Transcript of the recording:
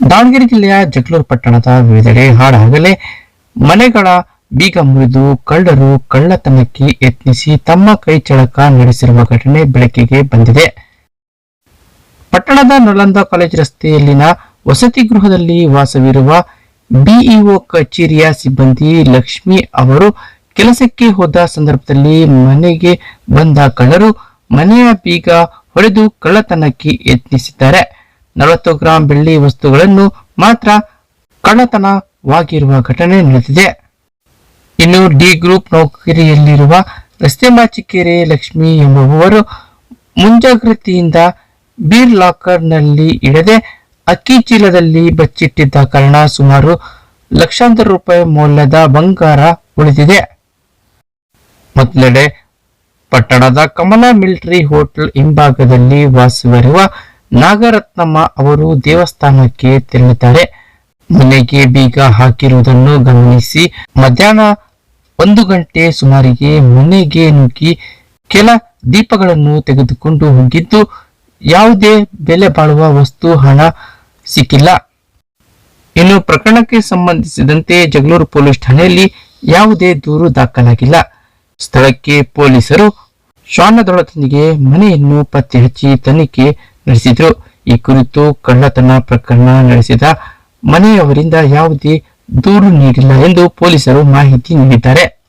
ದಾವಣಗೆರೆ ಜಿಲ್ಲೆಯ ಜಗಳೂರು ಪಟ್ಟಣದ ವಿವಿಧೆಡೆ ಹಾಡಾಗಲೇ ಮನೆಗಳ ಬೀಗ ಮುರಿದು ಕಳ್ಳರು ಕಳ್ಳತನಕ್ಕೆ ಯತ್ನಿಸಿ ತಮ್ಮ ಕೈ ಚಳಕ ನಡೆಸಿರುವ ಘಟನೆ ಬೆಳಕಿಗೆ ಬಂದಿದೆ. ಪಟ್ಟಣದ ನಳಂದ ಕಾಲೇಜ್ ರಸ್ತೆಯಲ್ಲಿನ ವಸತಿ ಗೃಹದಲ್ಲಿ ವಾಸವಿರುವ ಬಿಇಒ ಕಚೇರಿಯ ಸಿಬ್ಬಂದಿ ಲಕ್ಷ್ಮಿ ಅವರು ಕೆಲಸಕ್ಕೆ ಹೋದ ಸಂದರ್ಭದಲ್ಲಿ ಮನೆಗೆ ಬಂದ ಕಳ್ಳರು ಮನೆಯ ಬೀಗ ಹೊಡೆದು ಕಳ್ಳತನಕ್ಕೆ ಯತ್ನಿಸಿದ್ದಾರೆ. ನಲವತ್ತು ಗ್ರಾಂ ಬೆಳ್ಳಿ ವಸ್ತುಗಳನ್ನು ಮಾತ್ರ ಕಳ್ಳತನವಾಗಿರುವ ಘಟನೆ ನಡೆದಿದೆ. ಇನ್ನು ಡಿ ಗ್ರೂಪ್ ನೌಕರಿಯಲ್ಲಿರುವ ರಸ್ತೆ ಮಾಚಿಕೆರೆ ಲಕ್ಷ್ಮಿ ಎಂಬುವವರು ಮುಂಜಾಗ್ರತೆಯಿಂದ ಬೀರ್ ಲಾಕರ್ನಲ್ಲಿ ಇಡದೆ ಅಕ್ಕಿ ಚೀಲದಲ್ಲಿ ಬಚ್ಚಿಟ್ಟಿದ್ದ ಕಾರಣ ಸುಮಾರು ಲಕ್ಷಾಂತರ ರೂಪಾಯಿ ಮೌಲ್ಯದ ಬಂಗಾರ ಉಳಿದಿದೆ. ಮೊದಲೆಡೆ ಪಟ್ಟಣದ ಕಮಲಾ ಮಿಲಿಟರಿ ಹೋಟೆಲ್ ಹಿಂಭಾಗದಲ್ಲಿ ವಾಸವಿರುವ ನಾಗರತ್ನಮ್ಮ ಅವರು ದೇವಸ್ಥಾನಕ್ಕೆ ತೆರಳಿದ್ದಾರೆ. ಮನೆಗೆ ಬೀಗ ಹಾಕಿರುವುದನ್ನು ಗಮನಿಸಿ ಮಧ್ಯಾಹ್ನ ಒಂದು ಗಂಟೆ ಸುಮಾರಿಗೆ ಮನೆಗೆ ನುಗ್ಗಿ ಕೆಲ ದೀಪಗಳನ್ನು ತೆಗೆದುಕೊಂಡು ಹೋಗಿದ್ದು, ಯಾವುದೇ ಬೆಲೆ ಬಾಳುವ ವಸ್ತು, ಹಣ ಸಿಕ್ಕಿಲ್ಲ. ಇನ್ನು ಪ್ರಕರಣಕ್ಕೆ ಸಂಬಂಧಿಸಿದಂತೆ ಜಗಳೂರು ಪೊಲೀಸ್ ಠಾಣೆಯಲ್ಲಿ ಯಾವುದೇ ದೂರು ದಾಖಲಾಗಿಲ್ಲ. ಸ್ಥಳಕ್ಕೆ ಪೊಲೀಸರು ಶ್ವಾನದೊಳತನಿಗೆ ಮನೆಯನ್ನು ಪತ್ತೆ ಹಚ್ಚಿ ತನಿಖೆ ನಡೆಸಿದ್ರು. ಈ ಕುರಿತು ಕಳ್ಳತನ ಪ್ರಕರಣ ನಡೆಸಿದ ಮನೆಯವರಿಂದ ಯಾವುದೇ ದೂರು ನೀಡಿಲ್ಲ ಎಂದು ಪೊಲೀಸರು ಮಾಹಿತಿ ನೀಡಿದ್ದಾರೆ.